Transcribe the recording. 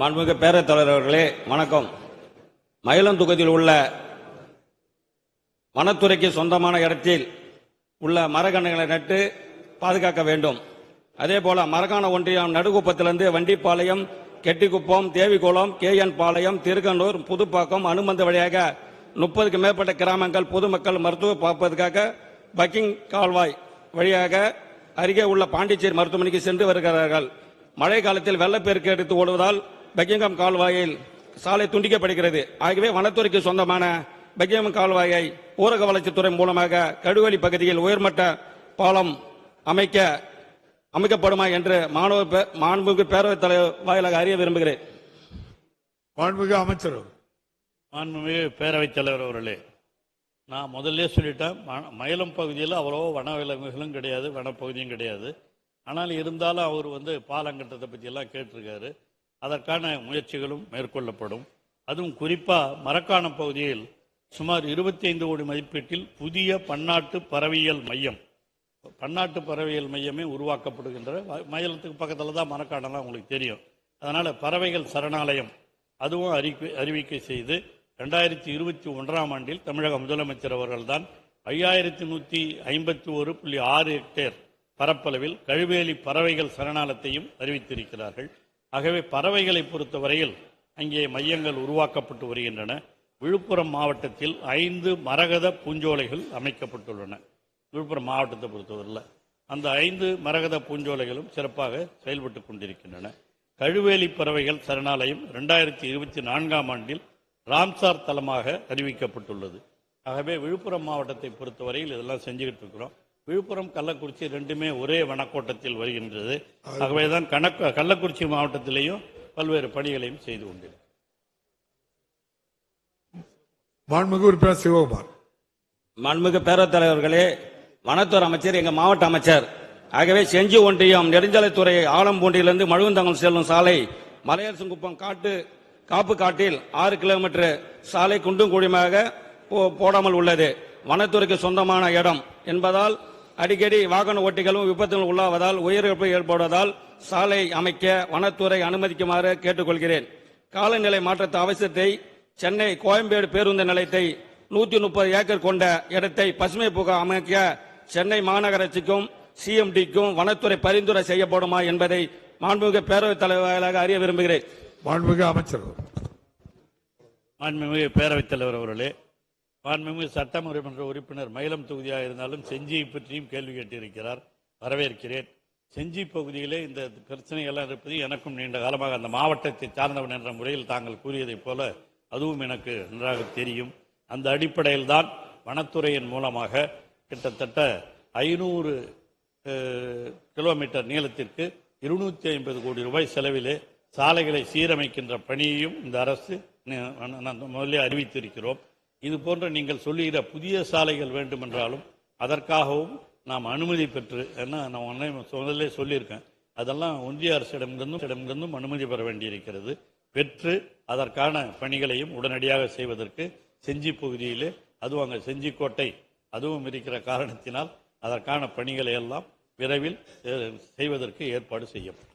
மாண்புமிகு பேரவைத் தலைவர் அவர்களே வணக்கம். மயிலம் தொகுதியில் உள்ள வனத்துறைக்கு சொந்தமான இடத்தில் உள்ள மரக்கன்றுகளை நட்டு பாதுகாக்க வேண்டும். அதே போல மரக்கான ஒன்றியம் நடுகுப்பத்திலிருந்து வண்டிப்பாளையம் கெட்டிக்குப்பம் தேவிகுளம் கேஎன் பாளையம் திருக்கனூர் புதுப்பாக்கம் அனுமந்த வழியாக முப்பதுக்கு மேற்பட்ட கிராமங்கள் பொதுமக்கள் மருத்துவ பார்ப்பதற்காக பக்கிங் கால்வாய் வழியாக அருகே உள்ள பாண்டிச்சேரி மருத்துவமனைக்கு சென்று வருகிறார்கள். மழை காலத்தில் வெள்ளப்பெருக்கு எடுத்து ஓடுவதால் பக்கிங்காம் கால்வாயில் சாலை துண்டிக்கப்படுகிறது. ஆகவே வனத்துறைக்கு சொந்தமான பக்கிங்காம் கால்வாயை ஊரக வளர்ச்சித்துறை மூலமாக கடுவெளி பகுதியில் உயர்மட்ட பாலம் அமைக்க அமைக்கப்படுமா என்று மாணவ பே- மாண்புமிகு பேரவைத் தலைவர் வாயிலாக அறிய விரும்புகிறேன். மாண்புமிகு அமைச்சர்? மாண்புமிகு பேரவைத் தலைவர் அவர்களே நான் முதல்ல சொல்லிட்டேன் மயிலம் பகுதியில் அவ்வளோ வன விலங்குகளும் கிடையாது வனப்பகுதியும் கிடையாது. ஆனால் இருந்தாலும் அவர் வந்து பாலங்கட்டத்தை பற்றியெல்லாம் கேட்டிருக்காரு. அதற்கான முயற்சிகளும் மேற்கொள்ளப்படும். அதுவும் குறிப்பாக மரக்காணம் பகுதியில் சுமார் 25 கோடி மதிப்பீட்டில் புதிய பன்னாட்டு பறவையியல் மையம். பன்னாட்டு பறவையியல் மையமே உருவாக்கப்படுகின்ற ம- மயிலத்துக்கு பக்கத்தில் தான் மரக்காணம்லாம் உங்களுக்கு தெரியும். அதனால் பறவைகள் சரணாலயம் அதுவும் அறிக்கை அறிவிக்கை செய்து ரெண்டாயிரத்தி இருபத்தி ஒன்றாம் ஆண்டில் தமிழக முதலமைச்சர் அவர்கள்தான் ஐயாயிரத்தி நூற்றி ஐம்பத்தி ஒரு புள்ளி ஆறு ஹெக்டேர் பரப்பளவில் கழுவேலி பறவைகள் சரணாலயத்தையும் அறிவித்திருக்கிறார்கள். ஆகவே பறவைகளை பொறுத்தவரையில் அங்கே மையங்கள் உருவாக்கப்பட்டு வருகின்றன. விழுப்புரம் மாவட்டத்தில் ஐந்து மரகத பூஞ்சோலைகள் அமைக்கப்பட்டுள்ளன. விழுப்புரம் மாவட்டத்தை பொறுத்தவரையில் அந்த ஐந்து மரகத பூஞ்சோலைகளும் சிறப்பாக செயல்பட்டு கொண்டிருக்கின்றன. கழுவேலி பறவைகள் சரணாலயம் ரெண்டாயிரத்தி இருபத்தி நான்காம் ஆண்டில் ராம்சார் தலமாக அறிவிக்கப்பட்டுள்ளது. ஆகவே விழுப்புரம் மாவட்டத்தை பொறுத்தவரையில் இதெல்லாம் செஞ்சுக்கிட்டு இருக்கிறோம். விழுப்புரம் கள்ளக்குறிச்சி ரெண்டுமே ஒரே வனக்கோட்டத்தில் வருகின்றது. ஆகவே தான் கணக்கு கள்ளக்குறிச்சி மாவட்டத்திலேயும் பல்வேறு பணிகளையும் செய்து கொண்டிருக்கிறோம் மாண்புமிகு உறுப்பினர் சிவகுமார். மாண்புமிகு பேரவைத் தலைவர்களே வனத்துறை அமைச்சர் எங்க மாவட்ட அமைச்சர். ஆகவே செஞ்சி ஒன்றியம் நெடுஞ்சாலைத்துறை ஆலம்பூண்டியிலிருந்து மழுவந்தங்கம் செல்லும் சாலை மலையரசங்குப்பம் காட்டு காப்பு காட்டில் ஆறு கிலோமீட்டர் சாலை குண்டும் குழியுமாக போ- போடாமல் உள்ளது. வனத்துறைக்கு சொந்தமான இடம் என்பதால் அடிக்கடி வாகன ஓட்டிகளும் விபத்துகள் உள்ளாவதால் உயிரிழப்பு ஏற்படுவதால் சாலை அமைக்க வனத்துறை அனுமதிக்குமாறு கேட்டுக்கொள்கிறேன். காலநிலை மாற்றத்தை அவசியத்தை சென்னை கோயம்பேடு பேருந்து நிலையத்தை நூத்தி முப்பது ஏக்கர் கொண்ட இடத்தை பசுமை பூங்கா அமைக்க சென்னை மாநகராட்சிக்கும் சிஎம்டிக்கும் வனத்துறை பரிந்துரை செய்யப்படுமா என்பதை மாண்புமிகு பேரவைத் தலைவராக அறிய விரும்புகிறேன். மாண்புமிகு அமைச்சர் மாண்புமிகு பேரவைத் தலைவர் அவர்களே மாண்புமிகு சட்டமன்ற உறுப்பினர் மயிலம் தொகுதியாக இருந்தாலும் செஞ்சியை பற்றியும் கேள்வி கேட்டிருக்கிறார் வரவேற்கிறேன் செஞ்சி பகுதியிலே இந்த பிரச்சனைகள்லாம் இருப்பது எனக்கும் நீண்ட காலமாக அந்த மாவட்டத்தை சார்ந்தவன் என்ற முறையில் தாங்கள் கூறியதைப் போல அதுவும் எனக்கு நன்றாக தெரியும் அந்த அடிப்படையில் தான் வனத்துறையின் மூலமாக கிட்டத்தட்ட ஐநூறு கிலோமீட்டர் நீளத்திற்கு இருநூற்றி ஐம்பது கோடி ரூபாய் செலவிலே சாலைகளை சீரமைக்கின்ற பணியையும் இந்த அரசு முதலே அறிவித்திருக்கிறோம் இது போன்ற நீங்கள் சொல்லுகிற புதிய சாலைகள் வேண்டுமென்றாலும் அதற்காகவும் நாம் அனுமதி பெற்று ஏன்னா நான் உடனே முதல்ல சொல்லியிருக்கேன். அதெல்லாம் ஒன்றிய அரசிடமிருந்தும் இடமிருந்தும் அனுமதி பெற வேண்டியிருக்கிறது. பெற்று அதற்கான பணிகளையும் உடனடியாக செய்வதற்கு செஞ்சி பகுதியிலே அதுவும் அங்கே செஞ்சிக்கோட்டை அதுவும் இருக்கிற காரணத்தினால் அதற்கான பணிகளை எல்லாம் விரைவில் செய்வதற்கு ஏற்பாடு செய்யப்படும்.